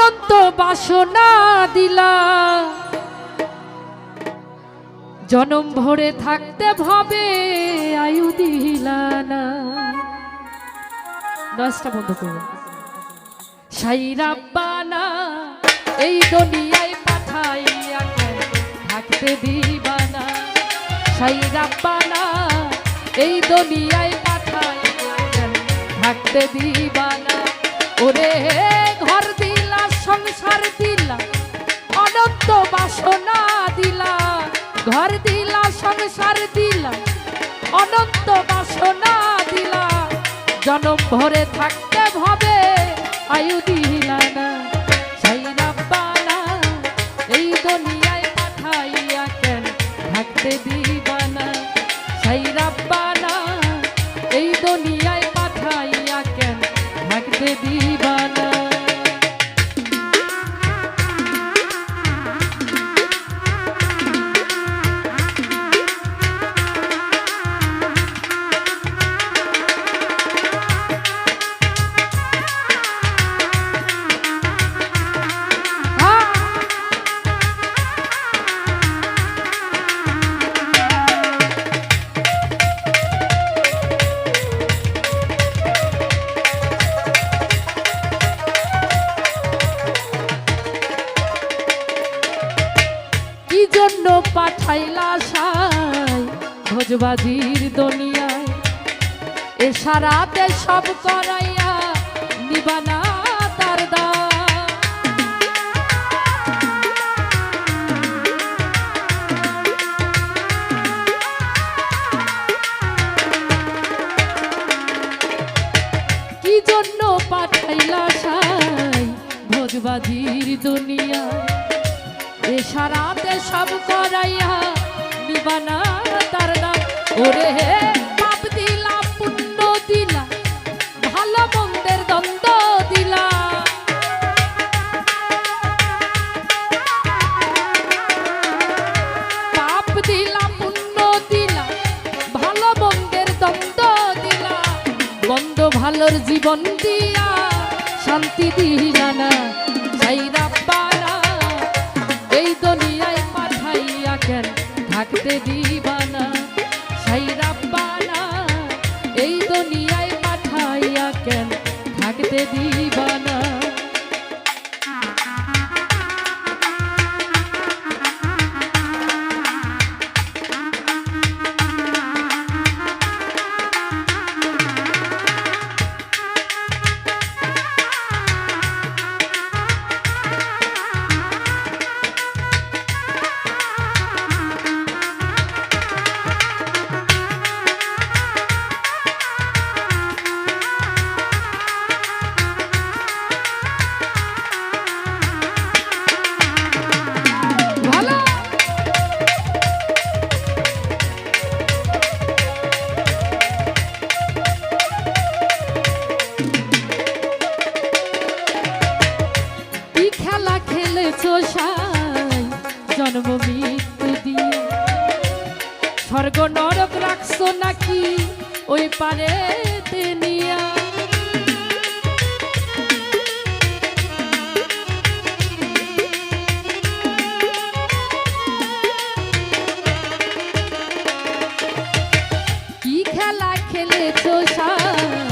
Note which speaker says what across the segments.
Speaker 1: অনন্ত বাসনা দিলা। জনম ভরে থাকতে ভাবে আয়ু দিলা না। নয়সটা বন্ধ করুন সাই রাব্বানা এই দুনিয়ায় পাঠাইয়া কেন থাকতে দিবানা? সাই রাব্বানা এই দুনিয়ায় পাঠাইয়া কেন থাকতে দিবানা? ওরে ঘর দিলা সংসার দিলা, অনন্ত বাসনা দিলা, ঘর দিলা, সংসার দিলা, অনন্ত বাসনা দিলা। জনম ভরে থাকতে ভাবে আয়ু দিলা না। সেই রাব্বানা, এই দুনিয়ায় পাঠাইয়া কেন থাকতে দিবানা সেই রাব্বানা, এই দুনিয়ায় পাঠাইয়া কেন থাকতে দিবানা ভোজবাজির দুনিয়ায় এ সারাতে সব করাইয়া নিবানা তার দায়। কি জন্য পাঠাইলা সাই ভোজবাজির দুনিয়ায় এ সারাতে সব করাইয়া নিবানা তার ওরে হে, পাপ দিলা, পুণ্য দিলা, ভালো মন্দের দ্বন্দ্ব দিলা। পাপ দিলা, পুণ্য দিলা, ভালো মন্দের দ্বন্দ্ব দিলা। বন্ধ ভালোর জীবন দিয়া, শান্তি দিলা না সেই রাব্বানা এই দুনিয়ায় পাঠাইয়া কেন থাকতে দিবানা থাকতে দিবানা খেলেছো সাই জন্ম মৃত্যু দিয়ে। স্বর্গ নরক রাখছো নাকি ওই পারে নিয়া? কি খেলা খেলেছো সাই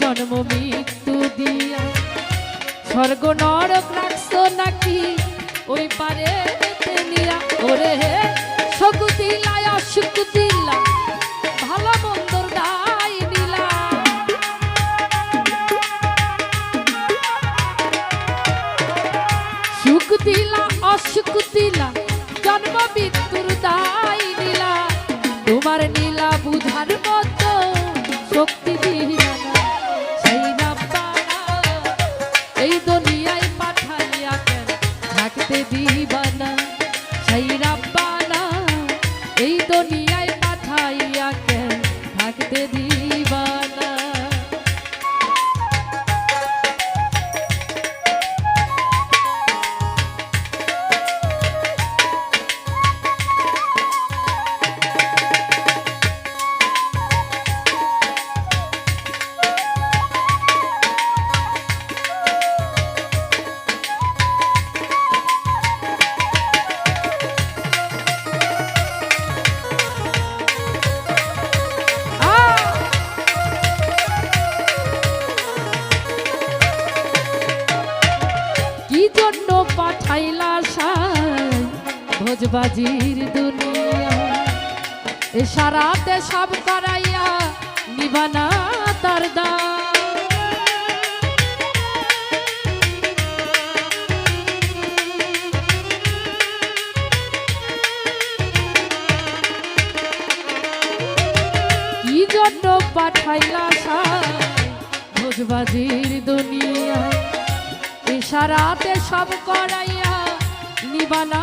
Speaker 1: জন্ম মৃত্যু দিয়া? স্বর্গ নরক রাখছো নাকি ওই পারে নিয়া ওরে হে দিলাই অসুখ দিলা ভালো মন্দর দায় নিলা। সুখ দিলা অসুখ দিলা জন্ম মৃত্যুর দায় নিলা। তোমার নীলা বুধার ভোজবাজির দুনিয়া। এ সারাতে সব করাইয়া নিবানা তার দাম। জন্য পাঠাইলা ভোজবাজির দুনিয়া? ইশারাতে সব করাইয়া নিবানা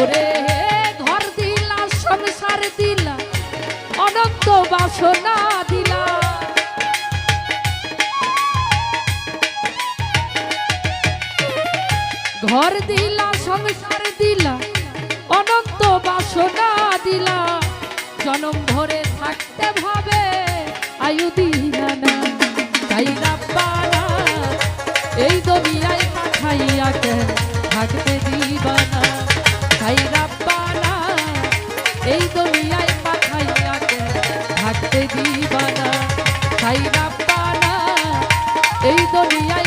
Speaker 1: ওরে ঘর দিলা, সংসার দিলা, অনন্ত বাসনা দিলা। ঘর দিলা, সংসার দিলা, অনন্ত বাসনা দিলা। জনম ভরে থাকতে ভাবে আয়ু দিলা না, তাই রাব্বানা এই দুনিয়ায় পাঠাইয়া কেন থাকতে দিবানা তাই রাব্বানা এই দুনিয়ায় পাঠাইয়া থাকতে দিবানা তাই রাব্বানা এই দুনিয়ায়